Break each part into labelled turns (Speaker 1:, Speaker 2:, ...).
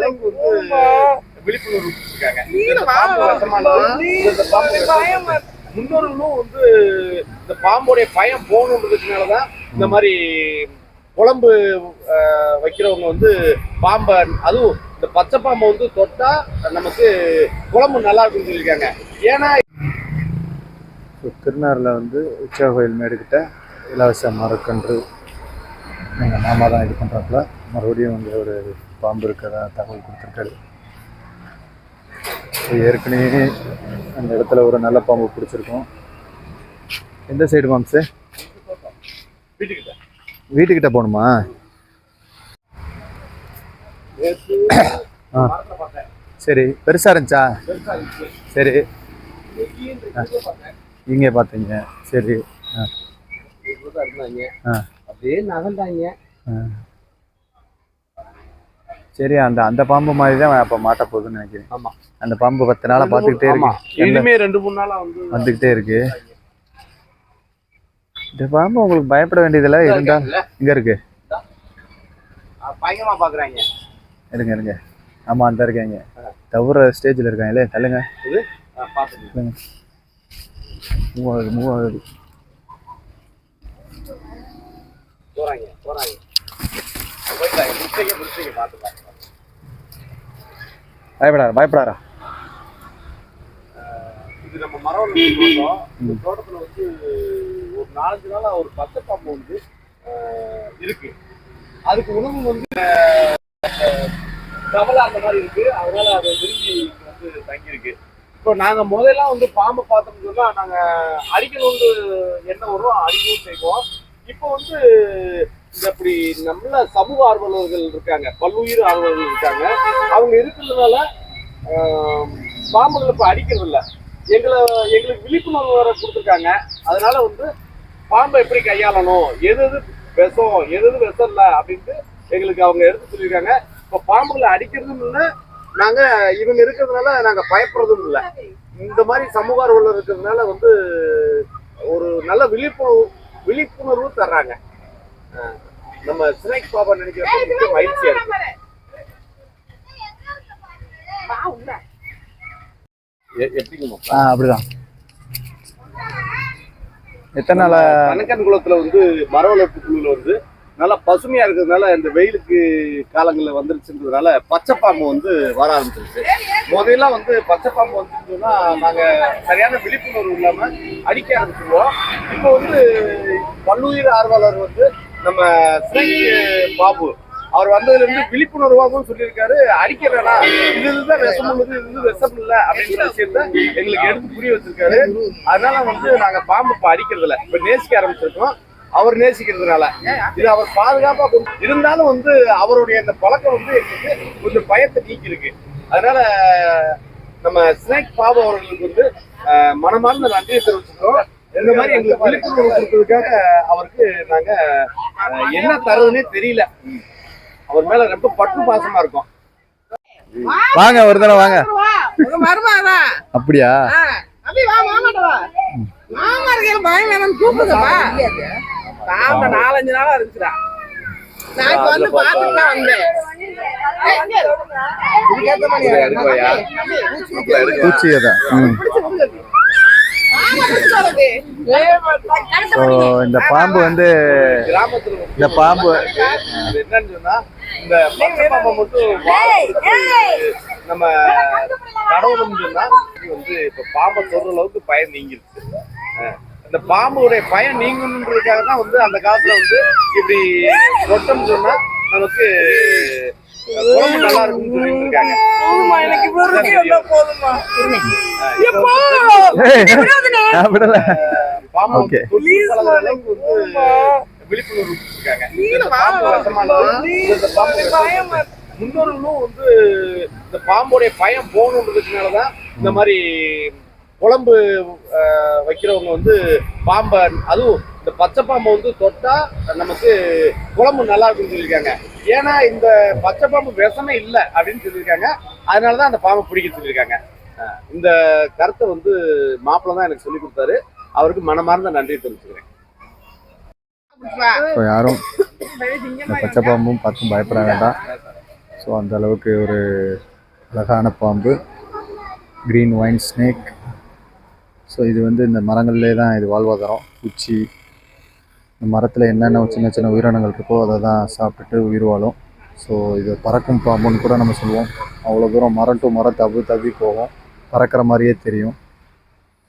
Speaker 1: அளவுக்கு வந்து விழிப்புணர்வு. முன்னோர்களும் வந்து இந்த பாம்போடைய பயம் போகணுன்றதுனாலதான் இந்த மாதிரி குழம்பு வைக்கிறவங்க வந்து பாம்பை அதுவும் இந்த பச்சை பாம்பை வந்து தொட்டா நமக்கு குழம்பு நல்லா இருக்குன்னு சொல்லியிருக்காங்க. ஏன்னா
Speaker 2: திருநாரில் வந்து உச்சா கோயில் மேடுக்கிட்ட இலவச மரக்கன்று எங்கள் மாமா தான் இது பண்ணுறாப்புல மறுபடியும் வந்து ஒரு பாம்பு இருக்கிறதா தகவல் கொடுத்துருக்காரு. ஏற்கனவே அந்த இடத்துல ஒரு நல்ல பாம்பு பிடிச்சிருக்கோம். எந்த சைடு மாம்சு?
Speaker 1: வீட்டுக்கிட்ட
Speaker 2: வீட்டுக்கிட்ட போகணுமா? ஆ. சரி பெருசாக இருந்துச்சா? சரி. இங்கே பார்த்தீங்க. சரி. ஆ. ஆ.
Speaker 1: அப்படியே நகர்ந்தாங்க.
Speaker 2: சரி அந்த அந்த பாம்பு மாதிரி தான் அப்போ மாட்ட போகுதுன்னு நினைக்கிறேன்.
Speaker 1: ஆமா.
Speaker 2: அந்த பாம்பு பத்து நாளாக பார்த்துக்கிட்டே. இருக்கு.
Speaker 1: இனிமே ரெண்டு மூணு நாளா வந்து
Speaker 2: வந்துக்கிட்டே இருக்கு. இந்த பாம்பு உங்களுக்கு பயப்பட வேண்டியதில்ல. இருந்தா? இங்க இருக்கு.
Speaker 1: ஆ, பயங்கரமா பாக்குறாங்க.
Speaker 2: இருங்க இருங்க ஆமா அந்த இருக்காங்க தவிர ஸ்டேஜில் இருக்காங்களே தள்ளுங்க.
Speaker 1: இது? ஆ, போறாங்க போறாங்க. போயிட்டாங்க முடிச்சீங்க முடிச்சீங்க பாத்துக்கலாம்
Speaker 2: பயப்படாரா பயப்படாரா
Speaker 1: இது நம்ம மரம் தோட்டம் இந்த தோட்டத்துல வந்து ஒரு நாலஞ்சு நாளா ஒரு பச்சை பாம்பு வந்து இருக்கு. அதுக்கு உணவு வந்து கவலை அந்த மாதிரி இருக்கு. அதனால அதை விரும்பி வந்து தங்கி இருக்கு இப்போ நாங்க முதல்ல வந்து பாம்பை பார்த்தோம்னு சொன்னா நாங்க அடிக்கணும்னு என்ன வரும் அடிக்கவும் செய்வோம். இப்போ வந்து இந்த இப்படி நல்ல சமூக ஆர்வலர்கள் இருக்காங்க பல்லுயிர் ஆர்வலர்கள் இருக்காங்க. அவங்க இருக்கிறதுனால பாம்புகள் இப்போ அடிக்கிறது இல்லை எங்களை எங்களுக்கு விழிப்புணர்வு வர கொடுத்துருக்காங்க. அதனால வந்து பாம்பை எப்படி கையாளணும் எது எது விஷம் எது எது விஷம் இல்லை அப்படின்ட்டு எங்களுக்கு அவங்க எடுத்து சொல்லியிருக்காங்க. இப்போ பாம்புகளை அடிக்கிறதும் இல்லை நாங்கள் இவங்க இருக்கிறதுனால நாங்கள் பயப்படுறதும் இல்லை. இந்த மாதிரி சமூக ஆர்வலர் இருக்கிறதுனால வந்து ஒரு நல்ல விழிப்புணர்வு விழிப்பு தர்றாங்க நம்ம ஸ்னேக் பாபா நினைக்கிறப்ப மிக மகிழ்ச்சியா இருக்கு
Speaker 2: அப்படிதான். எத்தனை நாளா?
Speaker 1: கணக்கன் குளத்துல வந்து மர வளர்ப்பு குழுல வந்து நல்லா பசுமையா இருக்கிறதுனால இந்த வெயிலுக்கு காலங்களில் வந்துருச்சுன்றதுனால பச்சை பாம்பு வந்து வர ஆரம்பிச்சிருச்சு. முதல்ல வந்து பச்சை பாம்பு வந்துருந்தோம்னா நாங்கள் சரியான விழிப்புணர்வு இல்லாமல் அடிக்க ஆரம்பிச்சிருவோம். இப்போ வந்து பல்லுயிர் ஆர்வலர் வந்து நம்ம ஸ்ரீ பாபு அவர் வந்ததுலேருந்து விழிப்புணர்வாகவும் சொல்லியிருக்காரு. அடிக்க வேணாம் இது இதுதான் விஷம் உள்ளது இது இது விஷம் இல்லை அப்படிங்கிற விஷயத்த எங்களுக்கு எடுத்து புரிய வச்சிருக்காரு. அதனால வந்து நாங்கள் பாம்பு இப்போ அடிக்கிறதில்ல. இப்போ நேசிக்க ஆரம்பிச்சிருக்கோம். அவர் நேசிக்கிறதுனால. இது அவர் பாதுகாப்பா இருந்தாலும் வந்து அவருடைய அந்த பழக்கம் வந்து எங்களுக்கு கொஞ்சம் பயத்தை நீக்கி இருக்கு அதனால நம்ம ஸ்னேக் பாபு அவர்களுக்கு வந்து மனமார்ந்த நன்றியை தெரிவிச்சுக்கிறோம். இந்த மாதிரி எங்களுக்கு விழிப்புணர்வு கொடுத்ததுக்காக அவருக்கு நாங்க என்ன தருதுன்னே தெரியல. அவர் மேல ரொம்ப பற்று பாசமா இருக்கும்.
Speaker 2: வாங்க ஒரு தடவை வாங்க. அப்படியா.
Speaker 3: மாமா இருக்கையில பயம் வேணாம்னு கூப்பிடுங்கப்பா. பாம்பு நாலஞ்சு நாளா இருந்துச்சுடா. நான் இப்ப வந்து தான் வந்தேன்.
Speaker 2: ஸோ இந்த பாம்பு வந்து இந்த பாம்பு
Speaker 1: இது என்னன்னு சொன்னா இந்த பச்சை பாம்பை மட்டும் நம்ம கடவுளும் சொன்னா இது வந்து இப்ப பாம்பை சொல்ற அளவுக்கு பயம் நீங்கிருச்சு. அஹ் இந்த பாம்புடைய பயம் நீங்கணுன்றதுக்காக தான் வந்து அந்த காலத்துல வந்து இப்படி தொட்டோம்னு சொன்னா நமக்கு உடம்பு நல்லா இருக்கும்னு சொல்லிட்டு இருக்காங்க. விழிப்புணர்வு கொடுத்துருக்காங்க. இந்த பாம்பு விஷமானது, இந்த பாம்பு
Speaker 3: பயமா இருக்கு.
Speaker 1: முன்னோர்களும் வந்து இந்த பாம்புடைய பயம் போகணுன்றதுனாலதான் இந்த மாதிரி குழம்பு வைக்கிறவங்க வந்து பாம்பை அதுவும் இந்த பச்சை பாம்பை வந்து தொட்டா நமக்கு குழம்பு நல்லா இருக்கும்னு சொல்லியிருக்காங்க. ஏன்னா இந்த பச்சை பாம்பு விஷமே இல்லை அப்படின்னு சொல்லியிருக்காங்க. அதனாலதான் அந்த பாம்பை பிடிக்க சொல்லியிருக்காங்க. இந்த கருத்தை வந்து மாப்பிள்ளை தான் எனக்கு சொல்லி கொடுத்தாரு. அவருக்கு மனமார்ந்த நன்றி தெரிவிச்சுக்கிறேன்.
Speaker 2: ஸோ யாரும் இந்த பச்சை பாம்பும் பார்த்தும் பயப்பட வேண்டாம். ஸோ அந்த அளவுக்கு ஒரு அழகான பாம்பு. க்ரீன் ஒயின் ஸ்னேக் ஸோ இது வந்து இந்த மரங்கள்லே தான் இது வாழ்வாதாரம். உச்சி இந்த மரத்தில் என்னென்ன சின்ன சின்ன உயிரினங்கள் இருக்கோ அதை தான் சாப்பிட்டுட்டு உயிர் வாழும். ஸோ இது பறக்கும் பாம்புன்னு கூட நம்ம சொல்லுவோம். அவ்வளோ தூரம் மரம் டு மரம் தவி தவி போகும். பறக்கிற மாதிரியே தெரியும்.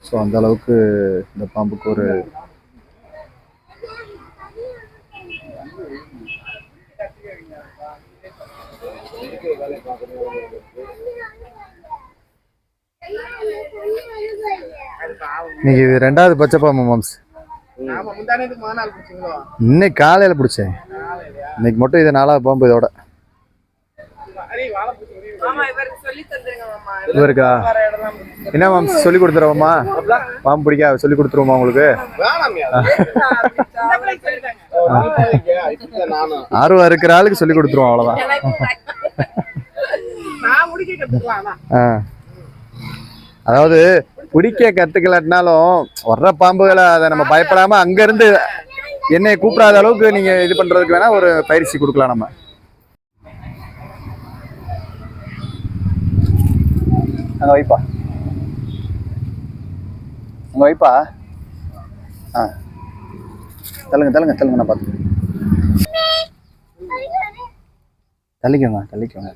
Speaker 2: ஸோ அந்த அளவுக்கு இந்த பாம்புக்கு ஒரு இன்னைக்கு இது ரெண்டாவது பச்சை பாம்பு மாம்ஸ் இன்னைக்கு காலையில் பிடிச்சேன். இன்னைக்கு மட்டும் இது நாலாவது பாம்பு இதோட.
Speaker 3: இவருக்கு மாமா.
Speaker 2: என்ன மாம்ஸ் சொல்லி கொடுத்துருவோமா பாம்பு பிடிக்க? சொல்லி கொடுத்துருவோமா உங்களுக்கு? ஆர்வம் இருக்கிற ஆளுக்கு சொல்லி கொடுத்துருவோம் அவ்வளோதான்
Speaker 3: நான் முடிக்க கத்துக்கலாம் ஆனா.
Speaker 2: ஆ அதாவது பிடிக்க கற்றுக்கலாட்டினாலும் வர்ற பாம்புகளை அதை நம்ம பயப்படாம அங்கேருந்து என்னை கூப்பிடாத அளவுக்கு நீங்கள் இது பண்ணுறதுக்கு வேணால் ஒரு பயிற்சி கொடுக்கலாம் நம்ம. அங்கே வைப்பா. அங்கே வைப்பா. ஆ. தள்ளுங்க தள்ளுங்க தள்ளுங்க நான் பார்த்துக்கிறேன். தள்ளிக்கோங்க தள்ளிக்கோங்க.